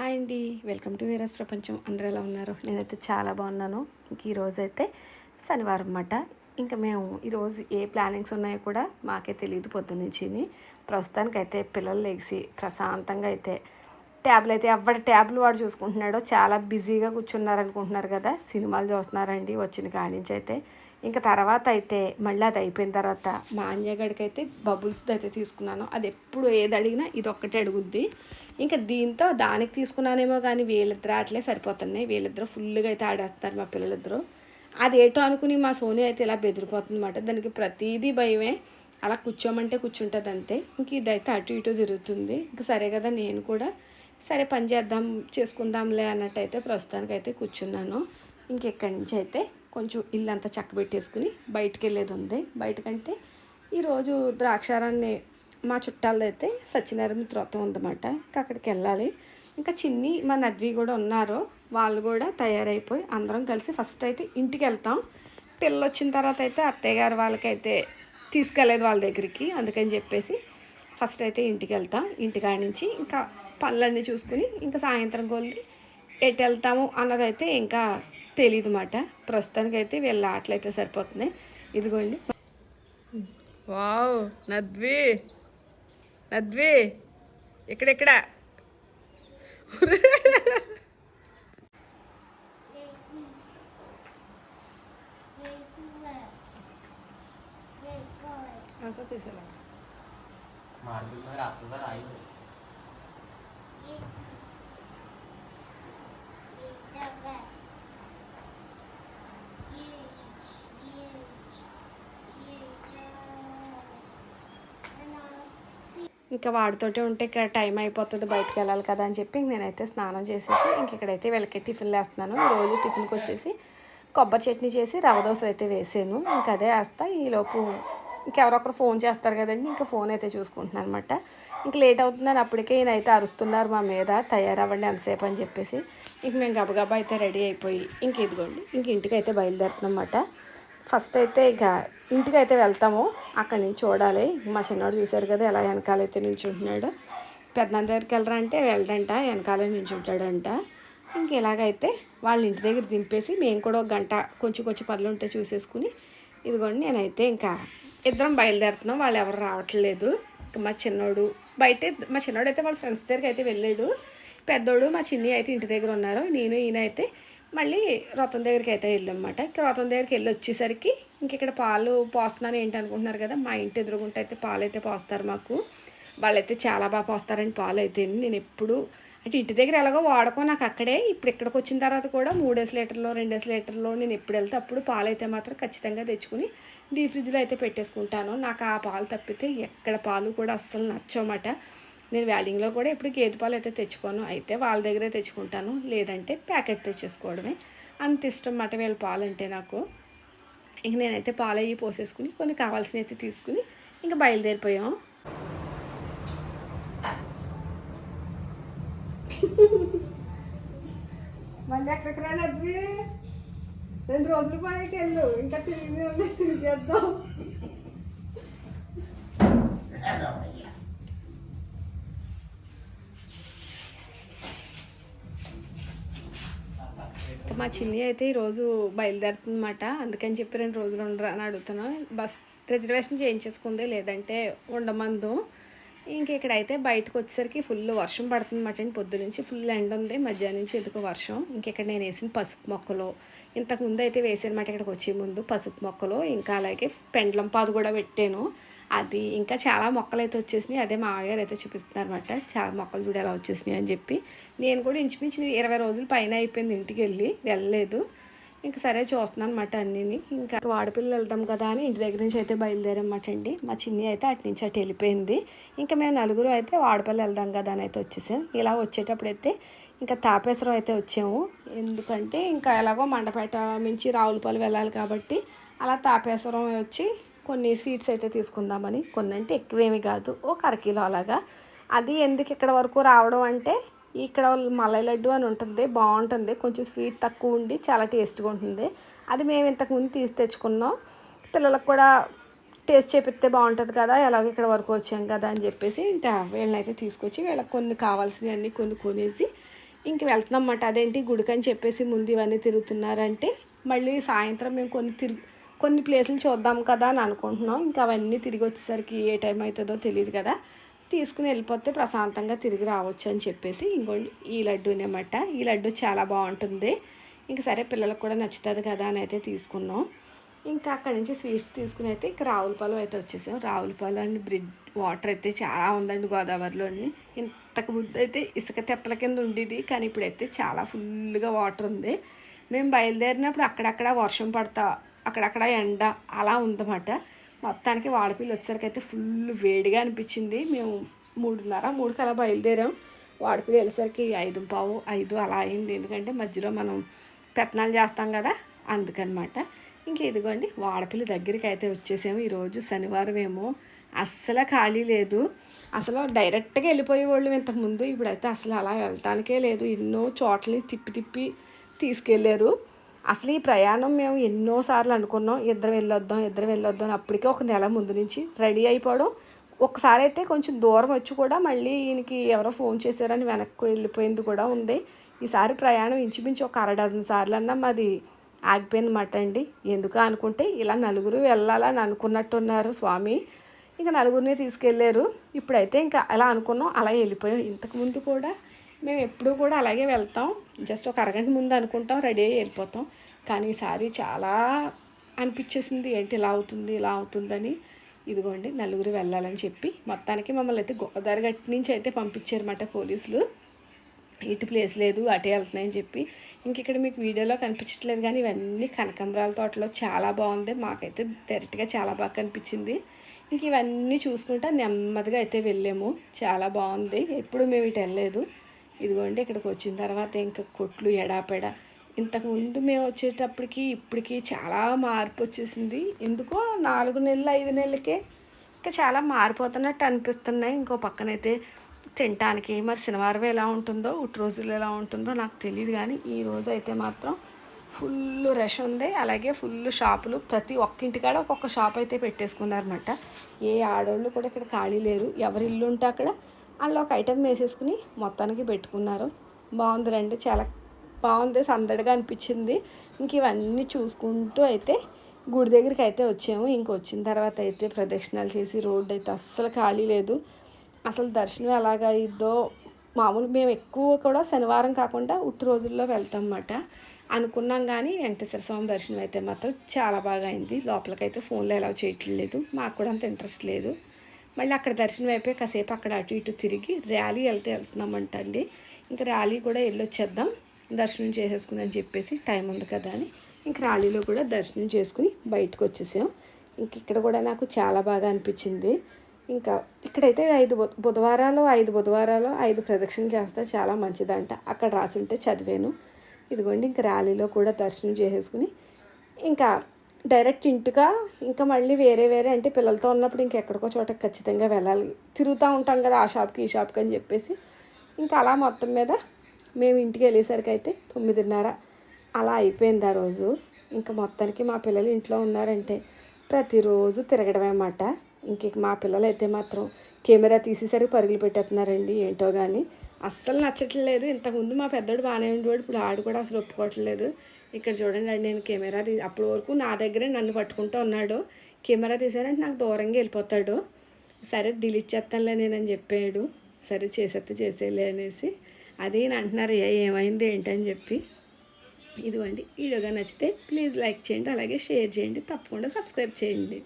Hi అండి. Welcome to వీరస్ ప్రపంచం. అందరూ ఎలా ఉన్నారు? నేనైతే చాలా బాగున్నాను. ఇంక ఈరోజు అయితే శనివారం అన్నమాట. ఇంకా మేము ఈరోజు ఏ ప్లానింగ్స్ ఉన్నాయో కూడా మాకే తెలియదు పొద్దున్నుంచి ప్రస్తుతానికైతే పిల్లలు లేచి ప్రశాంతంగా అయితే ట్యాబ్లు అయితే ఎవరి ట్యాబ్లు వాడు చూసుకుంటున్నాడో చాలా బిజీగా కూర్చున్నారు అనుకుంటున్నారు కదా. సినిమాలు చూస్తున్నారండి. వచ్చిన కాడి నుంచి అయితే ఇంకా తర్వాత అయితే మళ్ళీ అది అయిపోయిన తర్వాత మా అంజగడికి అయితే బబుల్స్ది అయితే తీసుకున్నాను. అది ఎప్పుడు ఏది అడిగినా ఇది ఒక్కటే అడుగుద్ది. ఇంకా దీంతో దానికి తీసుకున్నానేమో కానీ వీళ్ళిద్దరు ఆటలే సరిపోతున్నాయి. వీళ్ళిద్దరూ ఫుల్గా అయితే ఆడేస్తారు మా పిల్లలిద్దరూ. అది ఏటో అనుకుని మా సోని అయితే ఇలా బెదిరిపోతుందన్నమాట. దానికి ప్రతిదీ భయమే. అలా కూర్చోమంటే కూర్చుంటుంది అంతే. ఇంక ఇదైతే అటు ఇటు జరుగుతుంది ఇంక సరే కదా నేను కూడా సరే పని చేద్దాం చేసుకుందాంలే అన్నట్టు అయితే ప్రస్తుతానికి అయితే కూర్చున్నాను. ఇంకెక్కడి నుంచి అయితే కొంచెం ఇల్లు అంతా చక్క పెట్టేసుకుని బయటికి వెళ్ళేది ఉంది. బయటకంటే ఈరోజు ద్రాక్షారాన్ని మా చుట్టాలది అయితే సత్యనారాయణ త్రోతం ఉందన్నమాట. ఇంకా అక్కడికి వెళ్ళాలి. ఇంకా చిన్ని మా నద్వి కూడా ఉన్నారు. వాళ్ళు కూడా తయారైపోయి అందరం కలిసి ఫస్ట్ అయితే ఇంటికి వెళ్తాం. పిల్లలు వచ్చిన తర్వాత అయితే అత్తయ్య గారు వాళ్ళకైతే తీసుకెళ్ళలేదు వాళ్ళ దగ్గరికి. అందుకని చెప్పేసి ఫస్ట్ అయితే ఇంటికి వెళ్తాం. ఇంటికాడ నుంచి ఇంకా పనులన్నీ చూసుకుని ఇంకా సాయంత్రం కొలిది ఎటు వెళ్తాము అన్నదైతే ఇంకా తెలియదు మాట ప్రస్తుతానికైతే వీళ్ళ ఆటలైతే సరిపోతున్నాయి ఇదిగోండి. వావ్ నద్వి. నద్వి ఇక్కడెక్కడ? తీసేలా ఇంకా వాడితోటే ఉంటే ఇక్కడ టైం అయిపోతుంది బయటకు వెళ్ళాలి కదా అని చెప్పి నేనైతే స్నానం చేసేసి ఇంక ఇక్కడైతే వీళ్ళకి టిఫిన్ వేస్తున్నాను ఈ రోజు టిఫిన్కి వచ్చేసి కొబ్బరి చట్నీ చేసి రవ్వ దోశ అయితే వేసాను. ఇంకా అదే వేస్తా. ఈలోపు ఇంకెవరొకరు ఫోన్ చేస్తారు కదండి ఇంకా ఫోన్ అయితే చూసుకుంటున్నాను అనమాట ఇంక లేట్ అవుతుందని అప్పటికే ఈయనైతే అరుస్తున్నారు మా మీద తయారవ్వండి ఎంతసేపు అని చెప్పేసి. ఇంక మేము గబగబా అయితే రెడీ అయిపోయి ఇంక ఇదిగోండి ఇంక ఇంటికి అయితే బయలుదేరుతున్నాం అన్నమాట. ఫస్ట్ అయితే ఇక ఇంటికి అయితే వెళ్తాము. అక్కడి నుంచి చూడాలి. మా చిన్నవాడు చూశారు కదా ఎలా వెనకాలైతే నించుంటున్నాడు పెద్దనాన్న దగ్గరికి వెళ్ళరా అంటే వెళ్ళడంట వెనకాలే నించుంటాడంట ఇంక ఇలాగైతే వాళ్ళ ఇంటి దగ్గర దింపేసి మేము కూడా ఒక గంట కొంచెం కొంచెం పనులు ఉంటే చూసేసుకుని ఇదిగోండి నేనైతే ఇంకా ఇద్దరం బయలుదేరుతున్నాం. వాళ్ళు ఎవరు రావట్లేదు. ఇంకా మా చిన్నోడు బయట మా చిన్నోడు అయితే వాళ్ళ ఫ్రెండ్స్ దగ్గరికి అయితే వెళ్ళాడు. పెద్దోడు మా చిన్ని అయితే ఇంటి దగ్గర ఉన్నారు. నేను ఈయన అయితే మళ్ళీ రథం దగ్గరికి అయితే వెళ్ళామన్నమాట. రథం దగ్గరికి వెళ్ళి వచ్చేసరికి ఇంక ఇక్కడ పాలు పోస్తున్నాను ఏంటి అనుకుంటున్నారు కదా మా ఇంటి ఎదురుగుంటే అయితే పాలు అయితే పోస్తారు మాకు. వాళ్ళైతే చాలా బాగా పోస్తారండి పాలు అయితే. నేను ఎప్పుడు అంటే ఇంటి దగ్గర ఎలాగో వాడుకో నాకు అక్కడే. ఇప్పుడు ఇక్కడికి వచ్చిన తర్వాత కూడా మూడేసి లీటర్లో రెండేసి లీటర్లో నేను ఎప్పుడు వెళ్తే అప్పుడు పాలు అయితే మాత్రం ఖచ్చితంగా తెచ్చుకుని డీ ఫ్రిడ్జ్లో అయితే పెట్టేసుకుంటాను. నాకు ఆ పాలు తప్పితే ఎక్కడ పాలు కూడా అస్సలు నచ్చమాట నేను వ్యాలింగ్లో కూడా ఎప్పుడు గేదె పాలు అయితే తెచ్చుకోను. అయితే వాళ్ళ దగ్గరే తెచ్చుకుంటాను. లేదంటే ప్యాకెట్ తెచ్చేసుకోవడమే. అంత ఇష్టం మాట వీళ్ళ పాలు అంటే నాకు. ఇంక నేనైతే పాలు అయ్యి పోసేసుకుని కొన్ని కావాల్సినవి అయితే తీసుకుని ఇంకా బయలుదేరిపోయాం. మళ్ళీ ఎక్కడికి రెండు రోజులు పైకి వెళ్ళు ఇంకా తిరిగి తిరిగేద్దాం. మా చిన్ని అయితే ఈరోజు బయలుదేరుతుందన్నమాట. అందుకని చెప్పి రెండు రోజులు ఉండరా అని అడుగుతున్నాను. బస్ రిజర్వేషన్ చేయించేసుకుంది లేదంటే ఉండమందు. ఇంక ఇక్కడైతే బయటకు వచ్చేసరికి ఫుల్ వర్షం పడుతుందన్నమాట అండి. పొద్దు నుంచి ఫుల్ ఎండ ఉంది మధ్యాహ్నం నుంచి ఎందుకు వర్షం. ఇంకెక్కడ నేను వేసిన పసుపు మొక్కలు. ఇంతకు ముందు అయితే వేసానమాట ఇక్కడికి వచ్చే ముందు పసుపు మొక్కలు. ఇంకా అలాగే పెండ్లం పాదు కూడా పెట్టాను. అది ఇంకా చాలా మొక్కలు అయితే వచ్చేసినాయి. అదే మా గారు అయితే చూపిస్తున్నారు అనమాట చాలా మొక్కలు చూడు ఎలా వచ్చేసినాయి అని చెప్పి. నేను కూడా ఇంచుమించు ఇరవై రోజులు పైన అయిపోయింది ఇంటికి వెళ్ళి. వెళ్ళలేదు. ఇంకా సరే చూస్తున్నాను అనమాట అన్నీని. ఇంకా వాడపిల్లలు వెళ్తాం కదా అని ఇంటి దగ్గర నుంచి అయితే బయలుదేరమాట అండి. మా చిన్ని అయితే అటు నుంచి అటు వెళ్ళిపోయింది. ఇంకా మేము నలుగురు అయితే వాడపల్లి వెళ్దాం కదా అని అయితే వచ్చేసాం. ఇలా వచ్చేటప్పుడు అయితే ఇంకా తాపేశ్వరం అయితే వచ్చాము. ఎందుకంటే ఇంకా ఎలాగో మండపేట నుంచి రావులపల్లి వెళ్ళాలి కాబట్టి అలా తాపేశ్వరం వచ్చి కొన్ని స్వీట్స్ అయితే తీసుకుందామని. కొన్ని అంటే ఎక్కువేమి కాదు. ఓ కరకిలో అలాగా. అది ఎందుకు ఇక్కడ వరకు రావడం అంటే ఇక్కడ మలై లడ్డు అని ఉంటుంది బాగుంటుంది. కొంచెం స్వీట్ తక్కువ ఉండి చాలా టేస్ట్గా ఉంటుంది. అది మేము ఇంతకుముందు తీసి తెచ్చుకున్నాం. పిల్లలకు కూడా టేస్ట్ చేపిస్తే బాగుంటుంది కదా ఎలాగో ఇక్కడ వరకు వచ్చాం కదా అని చెప్పేసి ఇంకా వీళ్ళని అయితే తీసుకొచ్చి వీళ్ళకి కొన్ని కావాల్సినవి అన్నీ కొన్ని కొనేసి ఇంక వెళ్తున్నామన్నమాట అదేంటి గుడికని చెప్పేసి ముందు ఇవన్నీ తిరుగుతున్నారంటే మళ్ళీ సాయంత్రం మేము కొన్ని తిరుగు కొన్ని ప్లేసులు చూద్దాం కదా అని అనుకుంటున్నాం. ఇంకా అవన్నీ తిరిగి వచ్చేసరికి ఏ టైం అవుతుందో తెలియదు కదా. తీసుకుని వెళ్ళిపోతే ప్రశాంతంగా తిరిగి రావచ్చు అని చెప్పేసి ఇంకోటి ఈ లడ్డు అనమాట ఈ లడ్డు చాలా బాగుంటుంది. ఇంక సరే పిల్లలకు కూడా నచ్చుతుంది కదా అని అయితే తీసుకున్నాం. ఇంకా అక్కడి నుంచి స్వీట్స్ తీసుకుని అయితే ఇంకా రావులపాలెం అయితే వచ్చేసాం. రావులపాలెం అండ్ బ్రిడ్జ్ వాటర్ అయితే చాలా ఉందండి గోదావరిలోని. ఇంతకు ముందు అయితే ఇసుక తెప్పల కింద ఉండేది కానీ ఇప్పుడైతే చాలా ఫుల్గా వాటర్ ఉంది. మేము బయలుదేరినప్పుడు అక్కడక్కడ వర్షం పడతా అక్కడక్కడ ఎండ అలా ఉందన్నమాట. మొత్తానికి వాడపిల్లి వచ్చేసరికి అయితే ఫుల్ వేడిగా అనిపించింది. మేము మూడున్నర మూడుకి అలా బయలుదేరాం. వాడపిల్లి వెళ్ళేసరికి ఐదు పావు ఐదు అలా అయింది. ఎందుకంటే మధ్యలో మనం పెత్తనాలు చేస్తాం కదా అందుకనమాట. ఇంక ఇదిగోండి వాడపిల్లి దగ్గరికి అయితే వచ్చేసాము. ఈరోజు శనివారం ఏమో అస్సలు ఖాళీ లేదు. అసలు డైరెక్ట్గా వెళ్ళిపోయేవాళ్ళు ఇంతకుముందు. ఇప్పుడైతే అసలు అలా వెళ్ళటానికే లేదు. ఎన్నో చోట్లని తిప్పి తిప్పి తీసుకెళ్ళారు అసలు ఈ ప్రయాణం మేము ఎన్నోసార్లు అనుకున్నాం ఇద్దరు వెళ్ళొద్దాం ఇద్దరు వెళ్ళొద్దాం అప్పటికే ఒక నెల ముందు నుంచి రెడీ అయిపోవడం. ఒకసారి అయితే కొంచెం దూరం వచ్చి కూడా మళ్ళీ ఈయనకి ఎవరో ఫోన్ చేశారని వెనక్కి వెళ్ళిపోయింది కూడా ఉంది. ఈసారి ప్రయాణం ఇంచుమించు ఒక అర డజన్ సార్లు అన్నా మాది ఆగిపోయిందన్నమాట అండి. ఎందుకు అనుకుంటే ఇలా నలుగురు వెళ్ళాలని అనుకున్నట్టున్నారు స్వామి. ఇంకా నలుగురిని తీసుకెళ్ళారు ఇప్పుడైతే ఇంకా అలా అనుకున్నాం అలా వెళ్ళిపోయాం. ఇంతకుముందు కూడా మేము ఎప్పుడూ కూడా అలాగే వెళ్తాం. జస్ట్ ఒక అరగంట ముందు అనుకుంటాం రెడీ అయ్యి వెళ్ళిపోతాం. కానీ ఈసారి చాలా అనిపించేసింది ఏంటి ఇలా అవుతుంది ఇలా అవుతుందని. ఇదిగోండి నలుగురు వెళ్ళాలని చెప్పి. మొత్తానికి మమ్మల్ని అయితే గోదావరి గట్టి నుంచి అయితే పంపించారన్నమాట పోలీసులు. ఇటు ప్లేస్ లేదు అటే వెళ్తున్నాయని చెప్పి. ఇంక ఇక్కడ మీకు వీడియోలో కనిపించట్లేదు కానీ ఇవన్నీ కనకంబరాల తోటలో చాలా బాగుంది. మాకైతే డైరెక్ట్గా చాలా బాగా కనిపించింది. ఇంక ఇవన్నీ చూసుకుంటా నెమ్మదిగా అయితే వెళ్ళాము. చాలా బాగుంది. ఎప్పుడు మేము ఇటు వెళ్ళలేదు. ఇదిగోండి ఇక్కడికి వచ్చిన తర్వాత ఇంకా కొట్లు ఎడాపెడ. ఇంతకుముందు మేము వచ్చేటప్పటికి ఇప్పటికి చాలా మార్పు వచ్చేసింది. ఎందుకో నాలుగు నెలలు ఐదు నెలలకే ఇంకా చాలా మారిపోతున్నట్టు అనిపిస్తున్నాయి. ఇంకో పక్కనైతే తినటానికి మరి శనివారం ఎలా ఉంటుందో ఉట్టి రోజులు ఎలా ఉంటుందో నాకు తెలియదు కానీ ఈ రోజు అయితే మాత్రం ఫుల్ రష్ ఉంది. అలాగే ఫుల్ షాపులు. ప్రతి ఒక్క ఇంటికాడ ఒక్కొక్క షాప్ అయితే పెట్టేసుకున్నారన్నమాట. ఏ ఆడవాళ్ళు కూడా ఇక్కడ ఖాళీ లేరు. ఎవరి ఇల్లు ఉంటే అక్కడ అందులో ఒక ఐటెం వేసేసుకుని మొత్తానికి పెట్టుకున్నారు. బాగుంది రండి చాలా బాగుంది సందడిగా అనిపించింది. ఇంక ఇవన్నీ చూసుకుంటూ అయితే గుడి దగ్గరికి అయితే వచ్చాము. ఇంక వచ్చిన తర్వాత అయితే ప్రదక్షిణాలు చేసి రోడ్డు అయితే అస్సలు ఖాళీ లేదు. అసలు దర్శనం ఎలాగైద్దో మామూలు మేము ఎక్కువ కూడా శనివారం కాకుండా ఉట్టి రోజుల్లో వెళ్తాం అన్నమాట అనుకున్నాం కానీ వెంకటేశ్వర స్వామి దర్శనం అయితే మాత్రం చాలా బాగా అయింది. లోపలికైతే ఫోన్లో ఎలా చేయట్లేదు. మాకు కూడా అంత ఇంట్రెస్ట్ లేదు. మళ్ళీ అక్కడ దర్శనం అయిపోయి కాసేపు అక్కడ అటు ఇటు తిరిగి ర్యాలీ వెళ్తే వెళ్తున్నామంట అండి ఇంకా ర్యాలీ కూడా వెళ్ళొచ్చేద్దాం. దర్శనం చేసేసుకుని అని చెప్పేసి టైం ఉంది కదా అని ఇంకా ర్యాలీలో కూడా దర్శనం చేసుకుని బయటకు వచ్చేసాం. ఇంక ఇక్కడ కూడా నాకు చాలా బాగా అనిపించింది. ఇంకా ఇక్కడైతే ఐదు బుధవారాలు ఐదు బుధవారాలు ఐదు ప్రదక్షిణ చేస్తే చాలా మంచిదంట. అక్కడ రాసి ఉంటే చదివాను. ఇదిగోండి ఇంకా ర్యాలీలో కూడా దర్శనం చేసేసుకుని ఇంకా డైరెక్ట్ ఇంటిగా ఇంకా మళ్ళీ వేరే వేరే అంటే పిల్లలతో ఉన్నప్పుడు ఇంకెక్కడికో చోట ఖచ్చితంగా వెళ్ళాలి. తిరుగుతూ ఉంటాం కదా ఆ షాప్కి ఈ షాప్కి అని చెప్పేసి. ఇంకా అలా మొత్తం మీద మేము ఇంటికి వెళ్ళేసరికి అయితే తొమ్మిదిన్నర. అలా అయిపోయింది ఆ రోజు. ఇంకా మొత్తానికి మా పిల్లలు ఇంట్లో ఉన్నారంటే ప్రతిరోజు తిరగడమే అన్నమాట. ఇంక మా పిల్లలు అయితే మాత్రం కెమెరా తీసేసరికి పరుగులు పెట్టేస్తున్నారండి ఏంటో కానీ అస్సలు నచ్చట్లేదు. ఇంతకుముందు మా పెద్దోడు బాగానే ఉండేవాడు. ఇప్పుడు ఆడు కూడా అసలు ఒప్పుకోవట్లేదు. ఇక్కడ చూడండి అండి నేను కెమెరా తీ అప్పటి వరకు నా దగ్గరే నన్ను పట్టుకుంటూ ఉన్నాడు. కెమెరా తీసానంటే నాకు దూరంగా వెళ్ళిపోతాడు. సరే డిలీట్ చేస్తానులే నేనని చెప్పాడు. సరే చేసేస్తే చేసేలే అనేసి. అది అంటున్నారు "ఏ, ఏమైంది ఏంటని చెప్పి. ఇదిగోండి వీడియోగా నచ్చితే ప్లీజ్ లైక్ చేయండి అలాగే షేర్ చేయండి తప్పకుండా సబ్స్క్రైబ్ చేయండి.